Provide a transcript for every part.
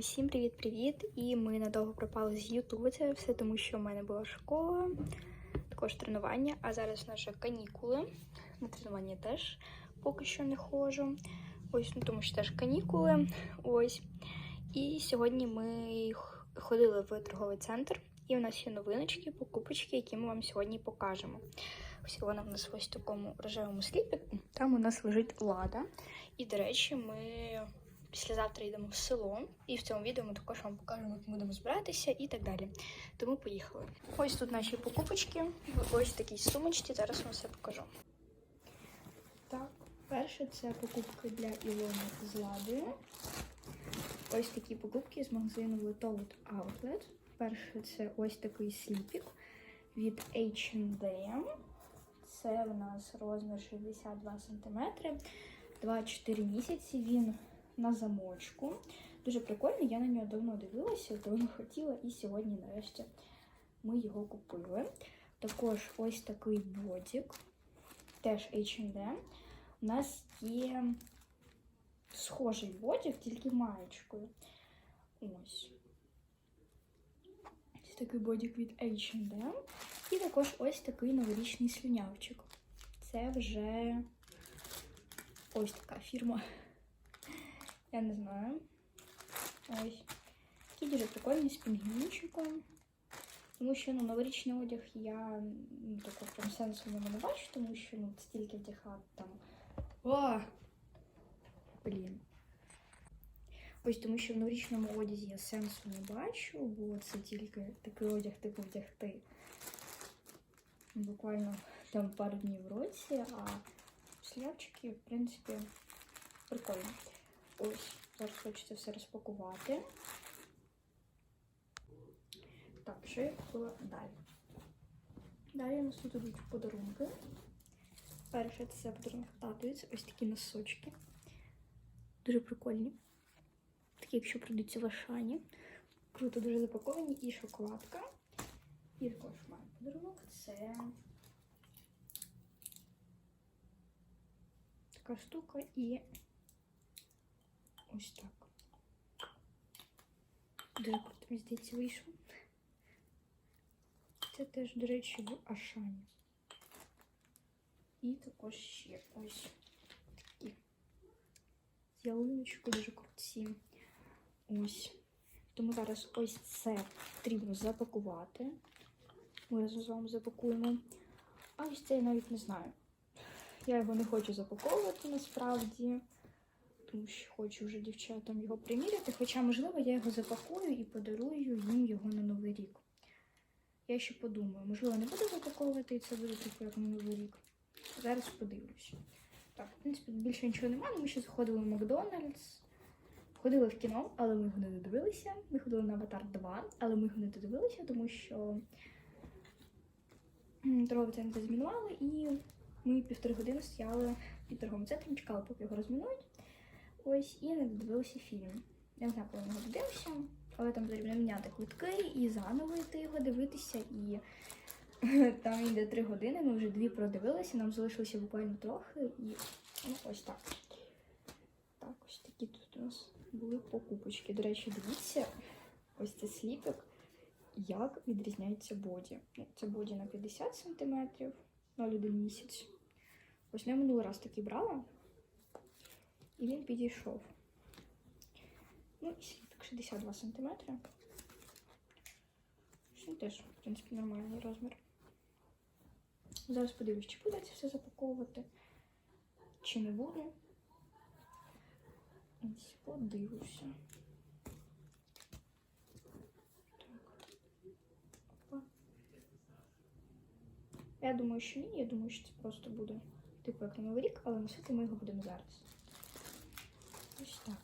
Усім привіт-привіт! І ми надовго пропали з Ютубу. Це все тому, що в мене була школа, також тренування. А зараз наші канікули. На тренування теж поки що не ходжу. Ось, ну тому що теж канікули. Ось. І сьогодні ми ходили в торговий центр, і у нас є новиночки, покупочки, які ми вам сьогодні покажемо. Ось вона в нас ось в такому рожевому сліпіку. Там у нас лежить лада. І, до речі, ми післязавтра йдемо в село, і в цьому відео ми також вам покажемо, як ми будемо збиратися і так далі. Тому поїхали. Ось тут наші покупочки. В ось такій сумочці. Зараз вам все покажу. Так, перше це покупки для Ілони з Ладою. Ось такі покупки з магазину Letout Outlet. Перше це ось такий сліпік від H&M. Це у нас розмір 62 см. 2-4 місяці. Він на замочку. Дуже прикольний, я на нього давно дивилася, давно хотіла, і сьогодні, нарешті, ми його купили. Також ось такий бодік, теж H&M. У нас є схожий бодік, тільки маєчкою. Ось. Ось такий бодік від H&M. І також ось такий новорічний слюнявчик. Це вже ось така фірма. Я не знаю. Ось. Такий дуже прикольний з пінгвінчиком. Тому що ну, новорічний одяг я ну, такого прям сенсу в ньому не бачу, тому що ну, стільки вдягати там. О! Блін. Ось тому що в новорічному одязі я сенсу не бачу, бо це тільки такий одяг типу вдягти. Буквально там пару днів в році, а шляпчики, в принципі, прикольно. Ось, зараз хочеться все розпакувати. Так, що я купила далі? Далі у нас тут ідуть подарунки. Перше це подарунок це ось такі носочки. Дуже прикольні. Такі, якщо продаються в Ашані. Круто, дуже запаковані і шоколадка. І також маю подарунок. Це така штука і ось так. Дуже круто, мені здається, вийшло. Це теж, до речі, в Ашані. І також ще ось такі. З ялиночкою дуже круті. Ось. Тому зараз ось це потрібно запакувати. Ми разом з вами запакуємо. А ось це я навіть не знаю. Я його не хочу запаковувати насправді, тому що хочу вже дівчатам його приміряти. Хоча, можливо, я його запакую і подарую їм його на Новий рік. Я ще подумаю, можливо, не буду запаковувати і це буде типу як на Новий рік. Зараз подивлюся. Так, в принципі, більше нічого немає. Ми ще заходили в Макдональдс. Ходили в кіно, але ми його не додивилися. Ми ходили на Аватар 2, але ми його не додивилися, тому що торговий центр змінували, і ми півтори години стояли під торговим центром, чекали, поки його розмінують. Ось, і не додивилися фільм. Я не знаю, коли його додивимося, але там потрібно міняти квитки і заново йти його дивитися. І там йде три години, ми вже дві продивилися, нам залишилося буквально трохи, і ну, ось так. Так, ось такі тут у нас були покупочки. До речі, дивіться, ось це сліпик, як відрізняється боді. Ну, Це боді на 50 см, 0,1 місяць. Ось я минулий раз такий брала, і він підійшов. Ну, і сліпик 62 см. Він теж, в принципі, нормальний розмір. Зараз подивлюсь, чи буде це все запаковувати, чи не буду. Ось подивлюся. Так. Я думаю, що ні. Я думаю, що це просто буде типу як на Новий рік, але носити ми його будемо зараз. Ось так.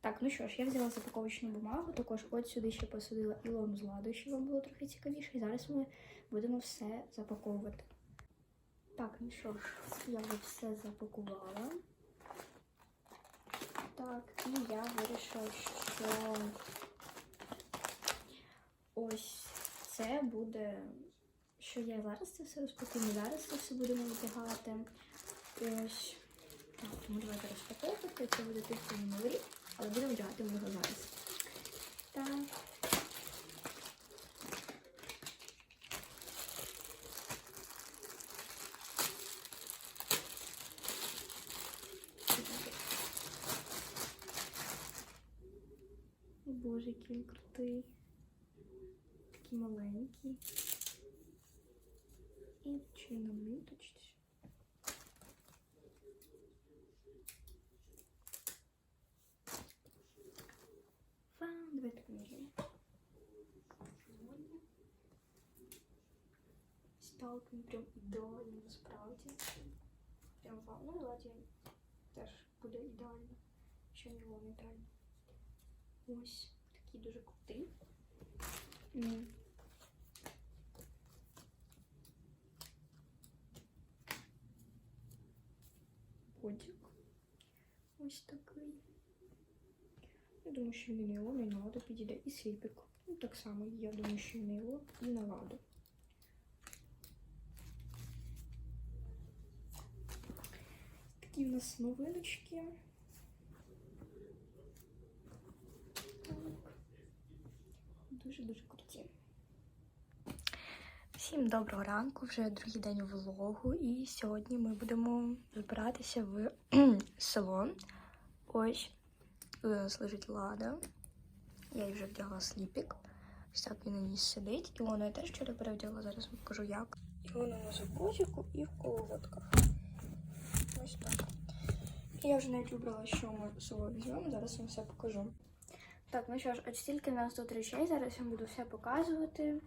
Так, ну що ж, я взяла запаковочну бумагу, також от сюди ще посадила Ілону з ладою, щоб вам було трохи цікавіше. І зараз ми будемо все запаковувати. Так, ну що ж, я вже все запакувала. Так, і я вирішила, що ось це буде, що я зараз це все розпакую, зараз це все будемо витягати. Ось Так, тому давайте розпаковувати. Це буде типу новий, але будемо вдягати його зараз. Так. Боже, який він крутий. Такий маленький. І чи на ниточці. Вау, давайте поміряємо. Так, він прям ідеально насправді. Прям вау. Ну, і ладі теж буде ідеально. Що не воно ідеально. Ось такий дуже крутий. М. Котик. Ось такий. Я думаю, що і на і на ладу підійде. І сліпик. Ну, так само, я думаю, що і його, і на ладу. Такі в нас новиночки. Дуже-дуже круті. Всім доброго ранку, вже другий день влогу, і сьогодні ми будемо збиратися в село. Ось тут нас лежить лада. Я їй вже вдягла сліпік. Ось так він на ній сидить. І вона я теж вчора перевдягла, зараз вам покажу як. І вона у нас у бузику і в колготках. Ось так. Я вже навіть вибрала, що ми з собою візьмемо, зараз вам все покажу. Так, ну що ж, от стільки в нас тут речей, зараз я буду все показувати.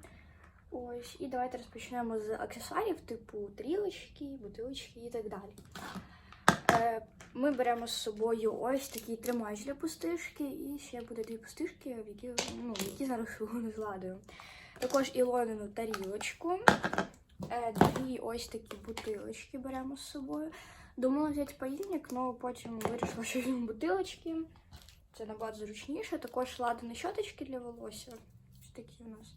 Ось, і давайте розпочнемо з аксесуарів, типу трілочки, бутилочки і так далі. Е, ми беремо з собою ось такий тримач для пустишки, і ще буде дві пустишки, в які, ну, які зараз не згадую. Також ілонину тарілочку, е, дві ось такі бутилочки беремо з собою. Думала взяти паїльник, але потім вирішила, що візьму бутилочки. Це набагато зручніше. Також ладані щоточки для волосся. Ось такі у нас.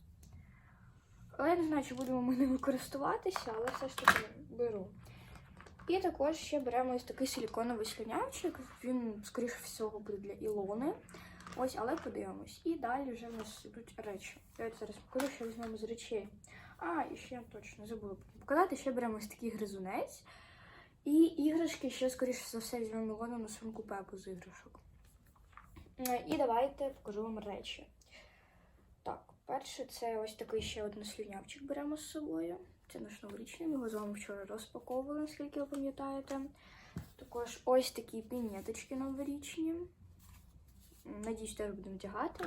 Але я не знаю, чи будемо ми ними користуватися, але все ж таки беру. І також ще беремо ось такий силіконовий слюнявчик. Він, скоріше всього, буде для Ілони. Ось, але подивимось. І далі вже в нас йдуть речі. Давайте зараз покажу, що візьмемо з речей. А, і ще точно забула показати. Ще беремо ось такий гризунець. І іграшки ще, скоріше за все, візьмемо Ілону на сумку Пепу з іграшок. Е, І давайте покажу вам речі. Так, перше, це ось такий ще один слюнявчик беремо з собою. Це наш новорічний, ми його з вами вчора розпаковували, наскільки ви пам'ятаєте. Також ось такі пінеточки новорічні. Надіюсь, теж будемо вдягати.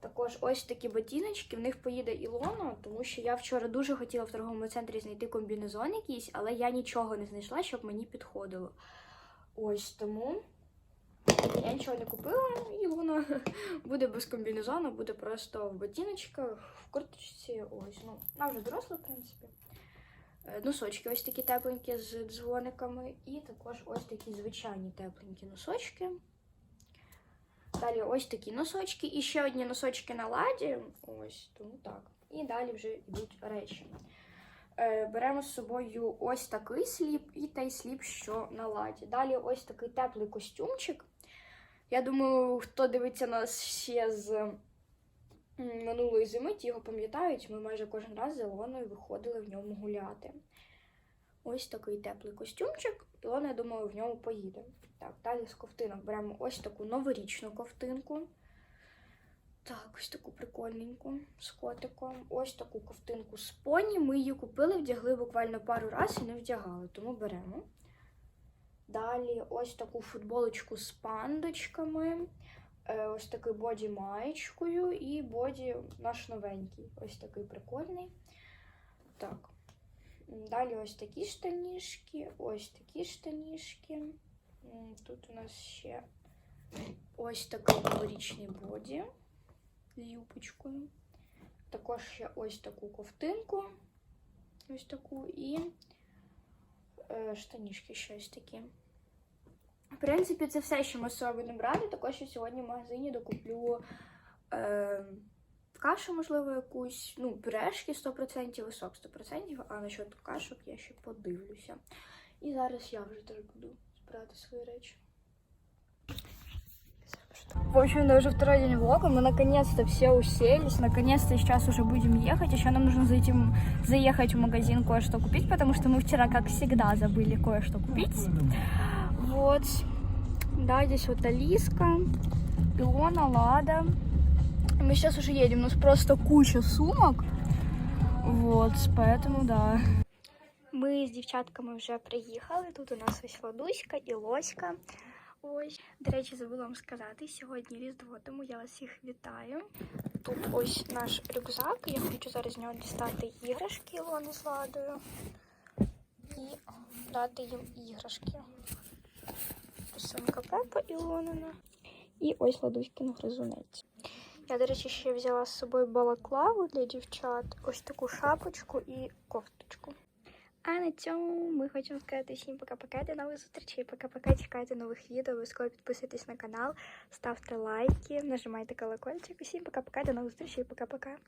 Також ось такі ботиночки, в них поїде Ілона, тому що я вчора дуже хотіла в торговому центрі знайти комбінезон якийсь, але я нічого не знайшла, щоб мені підходило. Ось тому я нічого не купила, і вона буде без комбінезону, буде просто в ботиночках, в курточці. Ось, ну, вона вже доросла, в принципі. Е, Носочки ось такі тепленькі з дзвониками. І також ось такі звичайні тепленькі носочки. Далі ось такі носочки. І ще одні носочки на ладі. Ось, тому так. І далі вже йдуть речі. Е, Беремо з собою ось такий сліп і той сліп, що на ладі. Далі ось такий теплий костюмчик. Я думаю, хто дивиться нас ще з минулої зими, ті його пам'ятають. Ми майже кожен раз з Ілоною виходили в ньому гуляти. Ось такий теплий костюмчик. Ілона, я думаю, в ньому поїде. Так, далі з ковтинок беремо ось таку новорічну ковтинку. Так, ось таку прикольненьку з котиком. Ось таку ковтинку з поні. Ми її купили, вдягли буквально пару разів і не вдягали, тому беремо. Далі ось таку футболочку з пандочками, е, ось такий боді маєчкою і боді наш новенький. Ось такий прикольний. Так. Далі ось такі штанішки, ось такі штанішки. Тут у нас ще ось такий новорічний боді з юбочкою. Також ще ось таку ковтинку. Ось таку і штанішки щось такі. В принципі, це все, що ми з собою будемо брати. Також я сьогодні в магазині докуплю е, кашу, можливо, якусь. Ну, брешки 100% висок 100%, а насчет кашок я ще подивлюся. І зараз я вже теж буду збирати свої речі. В общем, да, уже второй день влога. Мы наконец-то все уселись. Наконец-то сейчас уже будем ехать. Еще нам нужно зайти, м- заехать в магазин кое-что купить, потому что мы вчера, как всегда, забыли кое-что купить. Вот. Да, здесь вот Алиска, Илона, Лада. Мы сейчас уже едем. У нас просто куча сумок. Вот, поэтому да. Ми з дівчатками вже приїхали. Тут у нас ось Ладуська і Лоська. Ось, до речі, забула вам сказати, сьогодні Різдво, тому я вас всіх вітаю. Тут ось наш рюкзак. Я хочу зараз з нього дістати іграшки Ілони з Ладою і дати їм іграшки. Сумка Пепа Ілонина. І ось Ладуськин гризунець. Я, до речі, ще взяла з собою балаклаву для дівчат, ось таку шапочку і кофточку. А на цьому ми хочемо сказати всім пока-пока, до нових зустрічей. Пока-пока, чекайте нових відео, обов'язково підписуйтесь на канал, ставте лайки, нажимайте колокольчик. Усім пока-пока, до нових зустрічей, пока-пока.